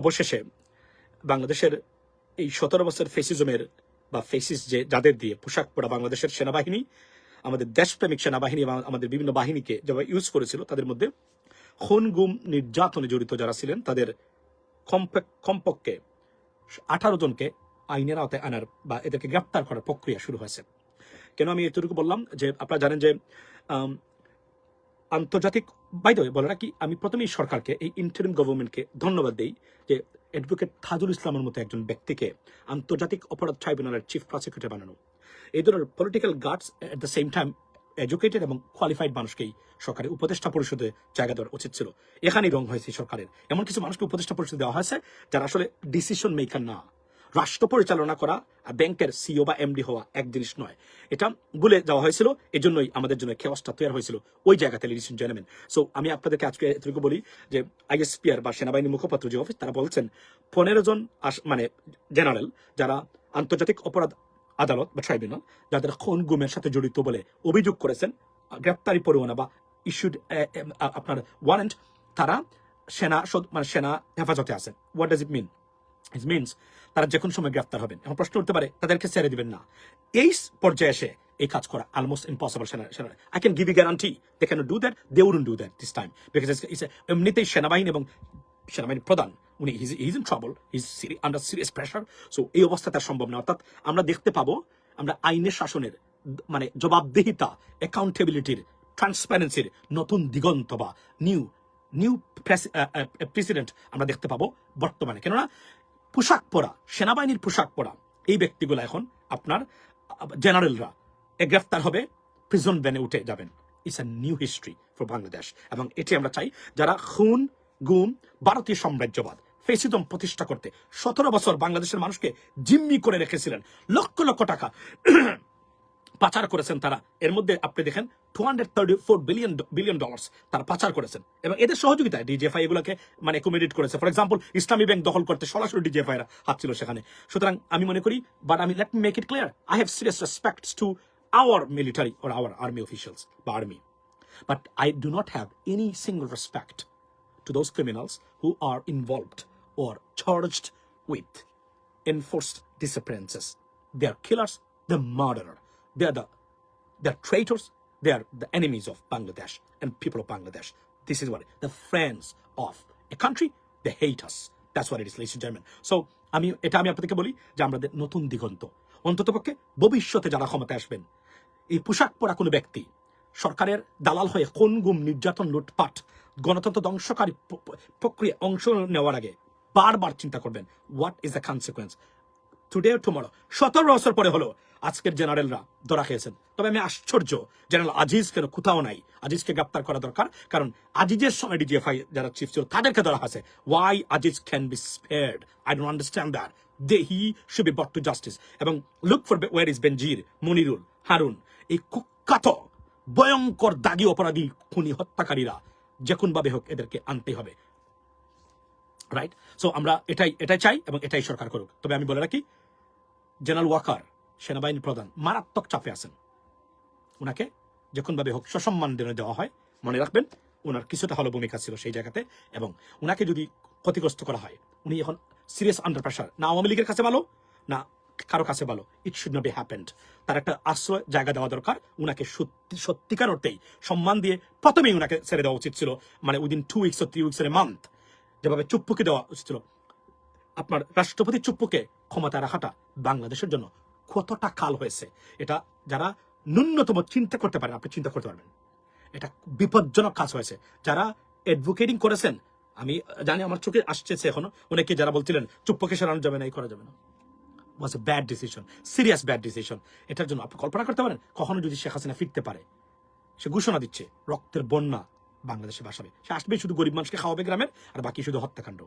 অবশেষে বাংলাদেশের এই সতেরো বছর ফেসিজমের বা ফেসিস যে যাদের দিয়ে পোশাক পরা বাংলাদেশের সেনাবাহিনী, আমাদের দেশপ্রেমিক সেনাবাহিনী এবং আমাদের বিভিন্ন বাহিনীকে যারা ইউজ করেছিল, তাদের মধ্যে খুন গুম নির্যাতনে জড়িত যারা ছিলেন, তাদের কমপক্ষে আঠারো জনকে আইনের আওতায় আনার বা এদেরকে গ্রেপ্তার করার প্রক্রিয়া শুরু হয়েছে। কেন আমি এতটুকু বললাম? যে আপনারা জানেন যে আন্তর্জাতিক বাইদ বলে রাখি, আমি প্রথমেই সরকারকে, এই ইন্টারিম গভর্নমেন্টকে ধন্যবাদ দেই যে অ্যাডভোকেট তাজুল ইসলামের মতো একজন ব্যক্তিকে আন্তর্জাতিক অপরাধ ট্রাইব্যুনালের চিফ প্রসিকিউটর বানানো। এই ধরনের political guards at the same time educated এবং কোয়ালিফাইড মানুষকেই সরকারের উপদেষ্টা পরিষদে জায়গা দেওয়ার উচিত ছিল। এখানেই রং হয়েছে সরকারের। এমন কিছু মানুষকে উপদেষ্টা পরিষদ দেওয়া হয়েছে যারা আসলে ডিসিশন মেকার না। রাষ্ট্র পরিচালনা করা আর ব্যাংকের সিও বা এমডি হওয়া এক জিনিস নয়। এটা বলে যাওয়া হয়েছিল এই জন্যই আমাদের জন্য খেওয়াসটা তৈরি হয়েছিল। ওই জায়গাতে লিডিস জেনেমেন সো আমি আপনাদেরকে আজকে এতটুকু বলি যে আইএসপিআর বা সেনাবাহিনী মুখপাত্র যে অফিস তারা বলছেন, পনেরো জন মানে জেনারেল যারা আন্তর্জাতিক অপরাধ আদালত বা ট্রাইব্যুনাল যাদের খুন গুমের সাথে জড়িত বলে অভিযোগ করেছেন, গ্রেপ্তারি পরোয়ানা বা ইস্যুড আপনার ওয়ারেন্ট তারা সেনা মানে সেনা হেফাজতে আছেন। What does it mean it means তারা যে কোনো সময় গ্রেফতার হবেন এখন প্রশ্ন উঠতে পারে, তাদেরকে ছেড়ে দিবেন না। এই পর্যায়ে এসে এই কাজ করা অলমোস্ট ইম্পসিবল সেনা I can give you guarantee they can do that they wouldn't do that this time because এমনিতেই সেনাবাহিনী এবং সেনাবাহিনী প্রধান, উনি his is in trouble his under serious pressure so এই অবস্থা তার সম্ভব না। অর্থাৎ আমরা দেখতে পাবো, আমরা আইনের শাসনের মানে জবাবদিহিতা অ্যাকাউন্টেবিলিটির ট্রান্সপারেন্সির নতুন দিগন্ত বা নিউ নিউ প্রেসিডেন্ট আমরা দেখতে পাবো বর্তমানে। কেননা পোশাক পরা, সেনাবাহিনীর পোশাক পরা এই ব্যক্তিগুলো এখন আপনার, জেনারেলরা গ্রেফতার হবে প্রিজন ভ্যানে উঠে যাবেন। It's a new history for Bangladesh এবং এটি আমরা চাই যারা খুন, গুম, ভারতীয় সাম্রাজ্যবাদ ফেসিদম প্রতিষ্ঠা করতে সতেরো বছর বাংলাদেশের মানুষকে জিম্মি করে রেখেছিলেন, লক্ষ লক্ষ টাকা পাচার করেছেন তারা। এর মধ্যে আপনি দেখেন two hundred thirty billion billion dollars তারা পাচার করেছেন এবং এদের সহযোগিতায় ডিজিএফআই এগুলোকে মানে করেছে ফর এক্সাম্পল ইসলামী ব্যাংক দখল করতে সরাসরি ডিজিএফআই হাত ছিল সেখানে সুতরাং আমি মনে করি বাট আমি let make it clear I have serious respect to our military or our army officials বা army but I do not have any single respect to those criminals who are involved or charged with enforced disappearances. They killers, murderer. The they're traitors, they are the enemies of Bangladesh and people of Bangladesh. This is what the friends of a country, they hate us. That's what it is, ladies and gentlemen. So আমি এটা আমি আপনাদেরকে বলি যে আমাদের নতুন দিগন্ত অন্ততপক্ষে ভবিষ্যতে যারা ক্ষমতায় আসবেন এই পোশাক পরা কোনো ব্যক্তি সরকারের দালাল হয়ে কোন গুম নির্যাতন লুটপাট গণতন্ত্র ধ্বংসকারী প্রক্রিয়া অংশ নেওয়ার আগে বারবার চিন্তা করবেন what is the consequence today tomorrow সতেরো বছর পরে হলো। আজকের জেনারেলরা ধরা খেয়েছেন। তবে আমি আশ্চর্য, জেনারেল আজিজ কেন কোথাও নাই। আজিজকে গ্রেপ্তার করা দরকার, কারণ আজিজের সময় ডিজিএফআই যারা চিফ ছিল তাদেরকে ধরা হয়েছে। Why Aziz can be spared I don't understand that they he should be brought to justice এবং look for war is Benazir Monirul Harun এই কুখ্যাত, ভয়ঙ্কর দাগি অপরাধী খুনি হত্যাকারীরা, যে কোনভাবে হোক এদেরকে আনতে হবে। রাইট সো আমরা এটাই এটাই চাই এবং এটাই সরকার করুক। তবে আমি বলে রাখি জেনারেল ওয়াকার সেনাবাহিনী প্রধান, মারাত্মক চাপে আছেন। ওনাকে যে কোনভাবে হোক সসম্মান দেওয়া হয়, মনে রাখবেন ওনার কিছুটা হলো ভূমিকা ছিল সেই জায়গাতে এবং ওনাকে যদি ক্ষতিগ্রস্ত করা হয়, উনি এখন সিরিয়াস আন্ডার প্রেশার না আওয়ামী লীগের কাছে ভালো, না কারও কাছে ভালো। It should not be happened তার একটা আশ্রয়, জায়গা দেওয়া দরকার, উনাকে সত্যি, সত্যিকার অর্থেই সম্মান দিয়ে প্রথমেই উনাকে ছেড়ে দেওয়া উচিত ছিল মানে within two weeks three weeks এর মান্থ যেভাবে চুপ্পুকে দেওয়া উচিত ছিল আপনার রাষ্ট্রপতি চুপ্পুকে ক্ষমতায় রাখাটা বাংলাদেশের জন্য কতটা কাল হয়েছে, এটা যারা ন্যূনতম চিন্তা করতে পারেন, আপনি চিন্তা করতে পারবেন। এটা বিপজ্জনক কাজ হয়েছে। যারা অ্যাডভোকেটিং করেছেন, আমি জানি আমার চোখে আসছে এখনও, অনেকে যারা বলছিলেন, চুপ্পকে সরানো যাবে না, এই করা যাবে না। Was a bad decision serious bad decision এটার জন্য আপনি কল্পনা করতে পারেন, কখনো যদি শেখ হাসিনা ফিরতে পারে, সে ঘোষণা দিচ্ছে, রক্তের বন্যা বাংলাদেশে বাসাবে সে আসবে শুধু গরিব মানুষকে খাওয়াবে গ্রামের, আর বাকি শুধু হত্যাকাণ্ড।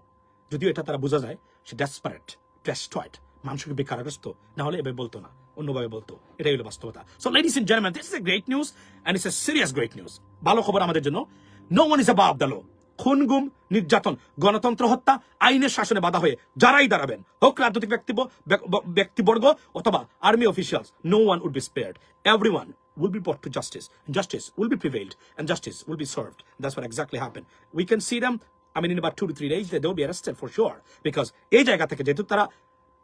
যদিও এটা তারা বোঝা যায়, সে ডেসপারেট ডেস্ট্রয়েড মানুষকে বেকারগ্রস্ত না হলে এভাবে বলতো না, অন্যভাবে বলতো। এটাই হলো বাস্তবতা। So ladies and gentleman this is a great news and it's a serious great news ভালো খবর আমাদের জন্য no one is above the law খুন, গুম, নির্যাতন, গণতন্ত্র, হত্যা, আইনের শাসনে বাধা হয়ে যারাই দাঁড়াবেন, হোক রাজনৈতিক ব্যক্তিব ব্যক্তিবর্গ অথবা army officials no one would be spared every one will be brought to justice. Justice will be prevailed and justice will be served. That's what exactly happened. We can see them. I mean, in about two to three days, they will be arrested for sure. Because এই জায়গা থেকে যেহেতু তারা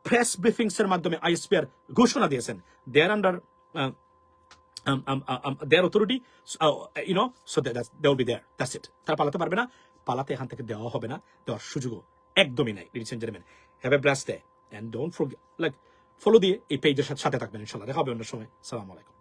press ব্রিফিংস এর মাধ্যমে ISPR ঘোষণা দিয়েছেন they are under um, um, uh, um, their authority, uh, you know, so that, that's, they will be there. That's it. তারা পালাতে পারবে না পালাতে এখান থেকে দেওয়া হবে না দেওয়ার সুযোগও একদমই নাই ladies and gentleman have a blast day and don't forget like follow দিয়ে এই পেজের সাথে থাকবেন ইনশাআল্লাহ দেখা হবে অন্য সময় সালাম আলাইকুম